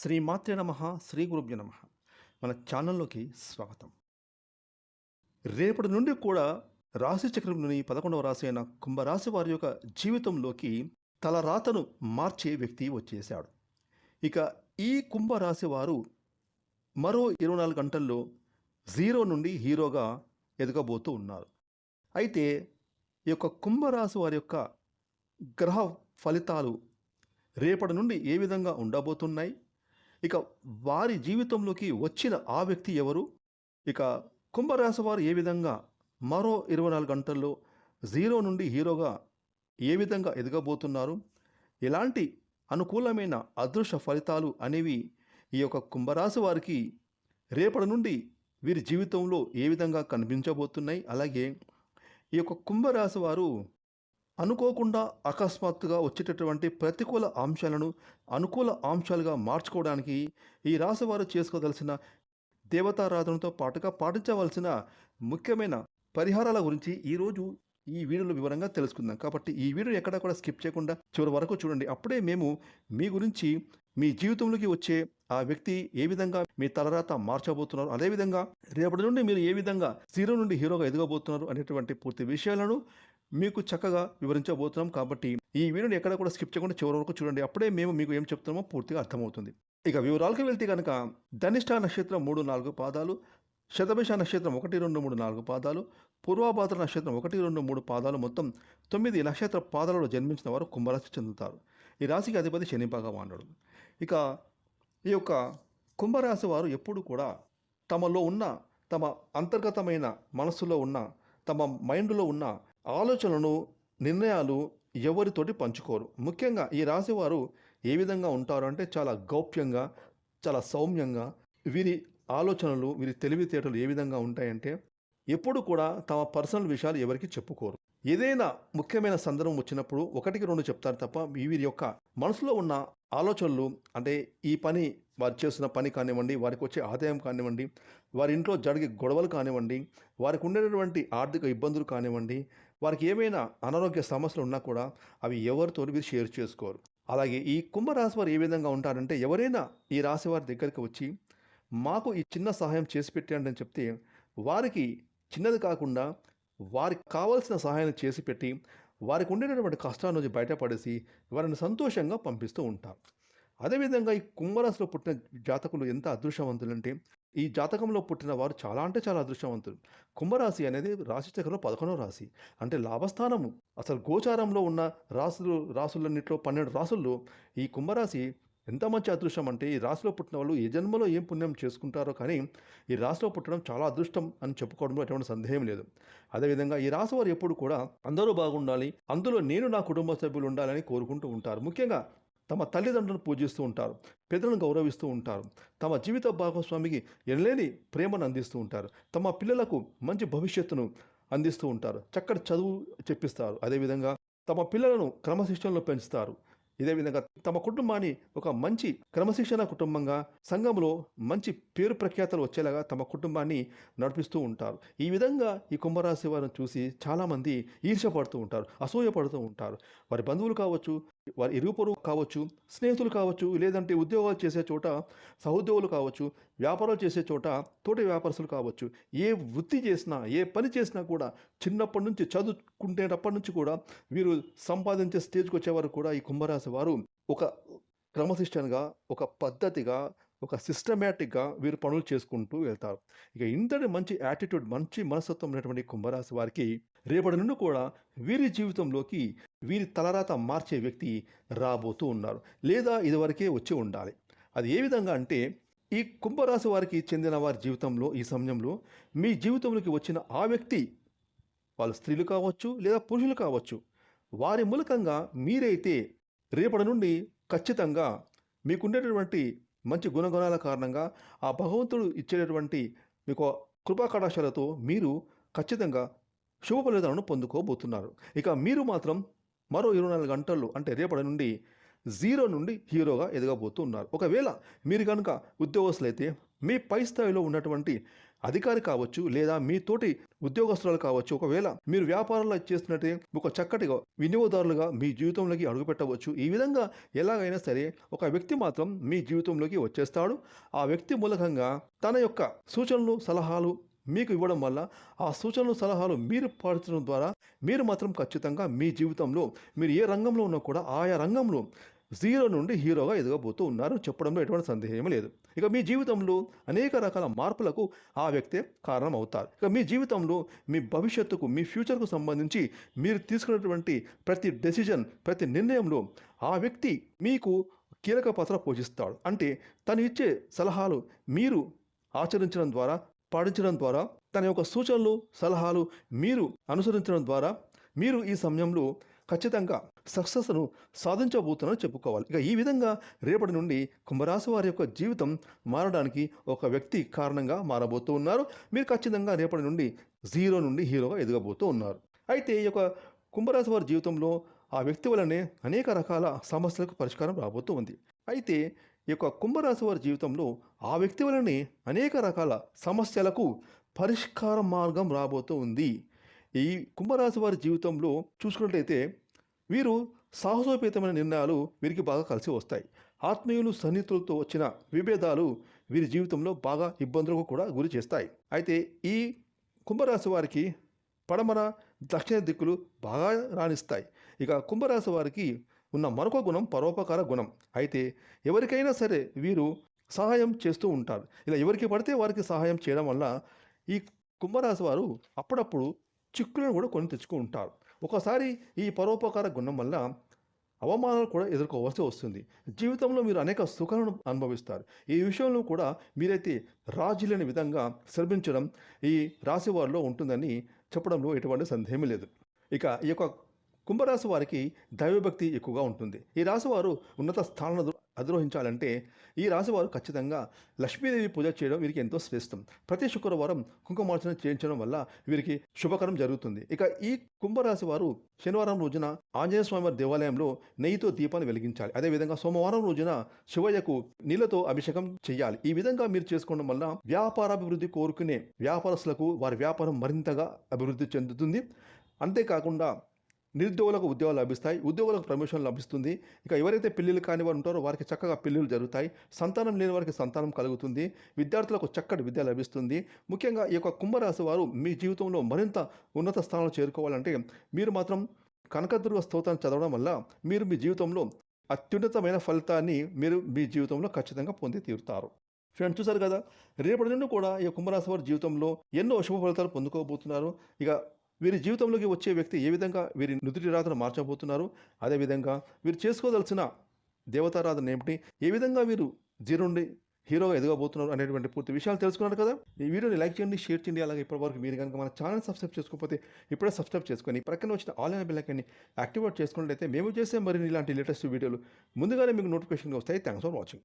శ్రీ మాత్రే నమ శ్రీ గురుభ్య నమ. మన ఛానల్లోకి స్వాగతం. రేపటి నుండి కూడా రాశి చక్రంలోని పదకొండవ రాశి అయిన కుంభరాశి వారి యొక్క జీవితంలోకి తల రాతను మార్చే వ్యక్తి వచ్చేశాడు. ఇక ఈ కుంభరాశి వారు మరో ఇరవై నాలుగు గంటల్లో జీరో నుండి హీరోగా ఎదగబోతూ ఉన్నారు. అయితే ఈ యొక్క కుంభరాశి వారి యొక్క గ్రహ ఫలితాలు రేపటి నుండి ఏ విధంగా ఉండబోతున్నాయి? ఇక వారి జీవితంలోకి వచ్చిన ఆ వ్యక్తి ఎవరు? ఇక కుంభరాశి వారు ఏ విధంగా మరో ఇరవై నాలుగు గంటల్లో జీరో నుండి హీరోగా ఏ విధంగా ఎదగబోతున్నారు? ఎలాంటి అనుకూలమైన అదృశ్య ఫలితాలు అనేవి ఈ యొక్క కుంభరాశి వారికి రేపటి నుండి వీరి జీవితంలో ఏ విధంగా కనిపించబోతున్నాయి? అలాగే ఈ యొక్క కుంభరాశి వారు అనుకోకుండా అకస్మాత్తుగా వచ్చేటటువంటి ప్రతికూల అంశాలను అనుకూల అంశాలుగా మార్చుకోవడానికి ఈ రాశివారు చేసుకోదలసిన దేవతారాధనతో పాటుగా పాటించవలసిన ముఖ్యమైన పరిహారాల గురించి ఈరోజు ఈ వీడియోలో వివరంగా తెలుసుకుందాం. కాబట్టి ఈ వీడియో ఎక్కడ కూడా స్కిప్ చేయకుండా చివరి వరకు చూడండి. అప్పుడే మేము మీ గురించి మీ జీవితంలోకి వచ్చే ఆ వ్యక్తి ఏ విధంగా మీ తలరాత మార్చబోతున్నారు అదేవిధంగా రేపటి నుండి మీరు ఏ విధంగా జీరో నుండి హీరోగా ఎదగబోతున్నారు అనేటువంటి పూర్తి విషయాలను మీకు చక్కగా వివరించబోతున్నాం కాబట్టి ఈ వీడియోని ఎక్కడ కూడా స్కిప్ చేయకుండా చివరి వరకు చూడండి. అప్పుడే మేము మీకు ఏం చెప్తున్నామో పూర్తిగా అర్థమవుతుంది. ఇక వివరాలకు వెళ్తే కనుక ధనిష్ట నక్షత్రం మూడు నాలుగు పాదాలు శతభిష నక్షత్రం ఒకటి రెండు మూడు నాలుగు పాదాలు పూర్వాభాద్ర నక్షత్రం ఒకటి రెండు మూడు పాదాలు మొత్తం తొమ్మిది నక్షత్ర పాదాలలో జన్మించిన వారు కుంభరాశి చెందుతారు. ఈ రాశికి అధిపతి శని భగవానుడు. ఇక ఈ యొక్క కుంభరాశి వారు ఎప్పుడు కూడా తమలో ఉన్న తమ అంతర్గతమైన మనస్సులో ఉన్న తమ మైండ్లో ఉన్న ఆలోచనలు నిర్ణయాలు ఎవరితోటి పంచుకోరు. ముఖ్యంగా ఈ రాశివారు ఏ విధంగా ఉంటారు అంటే చాలా గౌప్యంగా చాలా సౌమ్యంగా వీరి ఆలోచనలు వీరి తెలివితేటలు ఏ విధంగా ఉంటాయంటే ఎప్పుడు కూడా తమ పర్సనల్ విషయాలు ఎవరికి చెప్పుకోరు. ఏదైనా ముఖ్యమైన సందర్భం వచ్చినప్పుడు ఒకటికి రెండు చెప్తారు తప్ప వీరి యొక్క మనసులో ఉన్న ఆలోచనలు అంటే ఈ పని వారు చేస్తున్న పని కానివ్వండి వారికి వచ్చే ఆదాయం కానివ్వండి వారి ఇంట్లో జరిగే గొడవలు కానివ్వండి వారికి ఉండేటటువంటి ఆర్థిక ఇబ్బందులు కానివ్వండి వారికి ఏమైనా అనారోగ్య సమస్యలు ఉన్నా కూడా అవి ఎవరితో మీరు షేర్ చేసుకోరు. అలాగే ఈ కుంభరాశి వారు ఏ విధంగా ఉంటారంటే ఎవరైనా ఈ రాశి వారి దగ్గరికి వచ్చి మాకు ఈ చిన్న సహాయం చేసి పెట్టండి అని చెప్తే వారికి చిన్నది కాకుండా వారికి కావాల్సిన సహాయం చేసి పెట్టి వారికి ఉండేటటువంటి కష్టాల నుంచి బయటపడేసి వారిని సంతోషంగా పంపిస్తూ ఉంటారు అదేవిధంగా ఈ కుంభరాశిలో పుట్టిన జాతకులు ఎంత అదృష్టవంతులంటే ఈ జాతకంలో పుట్టిన వారు చాలా అంటే చాలా అదృష్టవంతులు. కుంభరాశి అనేది రాశి చక్రంలో పదకొండవ రాశి. అంటే లాభస్థానము. అసలు గోచారంలో ఉన్న రాసులు రాసులన్నింటిలో పన్నెండు రాసుల్లో ఈ కుంభరాశి ఎంత మంచి అదృష్టం అంటే ఈ రాశిలో పుట్టిన వాళ్ళు ఏ జన్మలో ఏం పుణ్యం చేసుకుంటారో కానీ ఈ రాశిలో పుట్టడం చాలా అదృష్టం అని చెప్పుకోవడంలో ఎటువంటి సందేహం లేదు. అదేవిధంగా ఈ రాశి వారు ఎప్పుడు కూడా అందరూ బాగుండాలి అందులో నేను నా కుటుంబ సభ్యులు ఉండాలని కోరుకుంటూ ఉంటారు. ముఖ్యంగా తమ తల్లిదండ్రులను పూజిస్తూ ఉంటారు పెద్దలను గౌరవిస్తూ ఉంటారు తమ జీవిత భాగస్వామికి ఎనలేని ప్రేమను అందిస్తూ ఉంటారు తమ పిల్లలకు మంచి భవిష్యత్తును అందిస్తూ ఉంటారు చక్కటి చదువు చెప్పిస్తారు. అదేవిధంగా తమ పిల్లలను క్రమశిక్షణలో పెంచుతారు. ఇదే విధంగా తమ కుటుంబాన్ని ఒక మంచి క్రమశిక్షణ కుటుంబంగా సంఘంలో మంచి పేరు ప్రఖ్యాతలు వచ్చేలాగా తమ కుటుంబాన్ని నడిపిస్తూ ఉంటారు. ఈ విధంగా ఈ కుంభరాశి వారిని చూసి చాలామంది ఈర్షపడుతూ ఉంటారు అసూయపడుతూ ఉంటారు. వారి బంధువులు కావచ్చు వారి ఇరుగు కావచ్చు స్నేహితులు కావచ్చు లేదంటే ఉద్యోగాలు చేసే చోట సహోద్యోగులు కావచ్చు వ్యాపారాలు చేసే చోట తోటి వ్యాపారస్తులు కావచ్చు ఏ వృత్తి చేసినా ఏ పని చేసినా కూడా చిన్నప్పటి నుంచి చదువుకుంటేటప్పటి నుంచి కూడా వీరు సంపాదించే స్టేజ్కి వచ్చే వరకు కూడా ఈ కుంభరాశి వారు. ఒక క్రమశిక్షణగా ఒక పద్ధతిగా ఒక సిస్టమేటిక్గా వీరు పనులు చేసుకుంటూ వెళ్తారు. ఇక ఇంతటి మంచి యాటిట్యూడ్ మంచి మనస్తత్వం ఉన్నటువంటి కుంభరాశి వారికి రేపటి నుండి కూడా వీరి జీవితంలోకి వీరి తలరాత మార్చే వ్యక్తి రాబోతూ ఉన్నారు. లేదా ఇదివరకే వచ్చి ఉండాలి. అది ఏ విధంగా అంటే ఈ కుంభరాశి వారికి చెందిన వారి జీవితంలో ఈ సమయంలో మీ జీవితంలోకి వచ్చిన ఆ వ్యక్తి వాళ్ళు స్త్రీలు కావచ్చు లేదా పురుషులు కావచ్చు వారి మూలకంగా మీరైతే రేపటి నుండి ఖచ్చితంగా మీకుండేటటువంటి మంచి గుణగుణాల కారణంగా ఆ భగవంతుడు ఇచ్చేటటువంటి మీకు కృపా కటాక్షాలతో మీరు ఖచ్చితంగా శుభ ఫలితాలను పొందుకోబోతున్నారు. ఇక మీరు మాత్రం మరో ఇరవై నాలుగు గంటల్లో అంటే రేపటి నుండి జీరో నుండి హీరోగా ఎదగబోతున్నారు. ఒకవేళ మీరు కనుక ఉద్యోగస్తులైతే మీ పై స్థాయిలో ఉన్నటువంటి అధికారి కావచ్చు లేదా మీ తోటి ఉద్యోగస్తులు కావచ్చు ఒకవేళ మీరు వ్యాపారంలో చేస్తున్నట్టే ఒక చక్కటి వినియోగదారులుగా మీ జీవితంలోకి అడుగుపెట్టవచ్చు. ఈ విధంగా ఎలాగైనా సరే ఒక వ్యక్తి మాత్రం మీ జీవితంలోకి వచ్చేస్తాడు. ఆ వ్యక్తి మూలకంగా తన యొక్క సూచనలు సలహాలు మీకు ఇవ్వడం వల్ల ఆ సూచనలు సలహాలు మీరు పాటించడం ద్వారా మీరు మాత్రం ఖచ్చితంగా మీ జీవితంలో మీరు ఏ రంగంలో ఉన్నా కూడా ఆయా రంగంలో జీరో నుండి హీరోగా ఎదగబోతూ ఉన్నారు. చెప్పడంలో ఎటువంటి సందేహం లేదు. ఇక మీ జీవితంలో అనేక రకాల మార్పులకు ఆ వ్యక్తే కారణం అవుతారు ఇక మీ జీవితంలో మీ భవిష్యత్తుకు మీ ఫ్యూచర్కు సంబంధించి మీరు తీసుకున్నటువంటి ప్రతి డెసిజన్ ప్రతి నిర్ణయంలో ఆ వ్యక్తి మీకు కీలక పాత్ర పోషిస్తాడు. అంటే తను ఇచ్చే సలహాలు మీరు ఆచరించడం ద్వారా పాటించడం ద్వారా తన యొక్క సూచనలు సలహాలు మీరు అనుసరించడం ద్వారా మీరు ఈ సమయంలో ఖచ్చితంగా సక్సెస్ను సాధించబోతున్నారని చెప్పుకోవాలి. ఇక ఈ విధంగా రేపటి నుండి కుంభరాశి వారి యొక్క జీవితం మారడానికి ఒక వ్యక్తి కారణంగా మారబోతూ ఉన్నారు. మీరు ఖచ్చితంగా రేపటి నుండి జీరో నుండి హీరోగా ఎదగబోతూ ఉన్నారు. అయితే ఈ యొక్క కుంభరాశి వారి జీవితంలో ఆ వ్యక్తి వలనే అనేక రకాల సమస్యలకు పరిష్కారం రాబోతూ ఉంది. అయితే ఈ యొక్క కుంభరాశి వారి జీవితంలో ఆ వ్యక్తి వలనే అనేక రకాల సమస్యలకు పరిష్కార మార్గం రాబోతూ ఉంది. ఈ కుంభరాశి వారి జీవితంలో చూసుకున్నట్లయితే వీరు సాహసోపేతమైన నిర్ణయాలు వీరికి బాగా కలిసి వస్తాయి. ఆత్మీయులు సన్నిహితులతో వచ్చిన విభేదాలు వీరి జీవితంలో బాగా ఇబ్బందులకు కూడా గురి చేస్తాయి. అయితే ఈ కుంభరాశి వారికి పడమర దక్షిణ దిక్కులు బాగా రాణిస్తాయి. ఇక కుంభరాశి వారికి ఉన్న మరొక గుణం పరోపకార గుణం. అయితే ఎవరికైనా సరే వీరు సహాయం చేస్తూ ఉంటారు. ఇలా ఎవరికి పడితే వారికి సహాయం చేయడం వల్ల ఈ కుంభరాశి వారు అప్పుడప్పుడు చిక్కులను కూడా కొని తెచ్చుకుంటారు ఉంటారు. ఒకసారి ఈ పరోపకార గుణం వల్ల అవమానాలు కూడా ఎదుర్కోవాల్సి వస్తుంది. జీవితంలో మీరు అనేక సుఖాలను అనుభవిస్తారు. ఈ విషయంలో కూడా మీరైతే రాజులేని విధంగా శ్రమించడం ఈ రాశి వారిలో ఉంటుందని చెప్పడంలో ఎటువంటి సందేహం లేదు. ఇక ఈ యొక్క కుంభరాశి వారికి దైవభక్తి ఎక్కువగా ఉంటుంది. ఈ రాశి వారు ఉన్నత స్థానాలను అధిరోహించాలంటే ఈ రాశివారు ఖచ్చితంగా లక్ష్మీదేవి పూజ చేయడం వీరికి ఎంతో శ్రేష్టం. ప్రతి శుక్రవారం కుంకుమార్చన చేయించడం వల్ల వీరికి శుభకరం జరుగుతుంది. ఇక ఈ కుంభరాశి వారు శనివారం రోజున ఆంజనేయ స్వామి వారి దేవాలయంలో నెయ్యితో దీపాన్ని వెలిగించాలి. అదేవిధంగా సోమవారం రోజున శివయ్యకు నీళ్ళతో అభిషేకం చేయాలి. ఈ విధంగా మీరు చేసుకోవడం వల్ల వ్యాపారాభివృద్ధి కోరుకునే వ్యాపారస్తులకు వారి వ్యాపారం మరింతగా అభివృద్ధి చెందుతుంది. అంతేకాకుండా నిరుద్యోగులకు ఉద్యోగాలు లభిస్తాయి ఉద్యోగులకు ప్రమోషన్ లభిస్తుంది. ఇక ఎవరైతే పెళ్ళిళ్ళు కాని వారు ఉంటారో వారికి చక్కగా పెళ్ళిళ్ళు జరుగుతాయి. సంతానం లేని వారికి సంతానం కలుగుతుంది. విద్యార్థులకు చక్కటి విద్య లభిస్తుంది. ముఖ్యంగా ఈ యొక్క కుంభరాశి వారు మీ జీవితంలో మరింత ఉన్నత స్థానంలో చేరుకోవాలంటే మీరు మాత్రం కనకదుర్గ స్తోత్రాన్ని చదవడం వల్ల మీరు మీ జీవితంలో అత్యున్నతమైన ఫలితాన్ని మీరు మీ జీవితంలో ఖచ్చితంగా పొంది తీరుతారు. ఫ్రెండ్స్ చూసారు కదా? రేపటి నుండి కూడా ఈ కుంభరాశి వారి జీవితంలో ఎన్నో శుభ ఫలితాలు పొందుకోబోతున్నారు. ఇక వీరి జీవితంలోకి వచ్చే వ్యక్తి ఏ విధంగా వీరి నుదుటి రాతను మార్చబోతున్నారు అదేవిధంగా వీరు చేసుకోదలసిన దేవతారాధన ఏమిటి? ఏ విధంగా వీరు జీరో నుండి హీరోగా ఎదగబోతున్నారు అనేటువంటి పూర్తి విషయాలు తెలుసుకున్నారు కదా? ఈ వీడియోని లైక్ చేయండి షేర్ చేయండి. అలాగే ఇప్పటివరకు మీరు కనుక మన ఛానల్ సబ్స్క్రైబ్ చేసుకోకపోతే ఇప్పుడే సబ్స్క్రైబ్ చేసుకొని ప్రక్కన వచ్చిన ఆన్లైన్ బెల్లైకాన్ని యాక్టివేట్ చేసుకున్నట్లయితే మేము చేసే మరిన్ని ఇలాంటి లేటెస్ట్ వీడియోలు ముందుగానే మీకు నోటిఫికేషన్గా వస్తాయి. Thanks for watching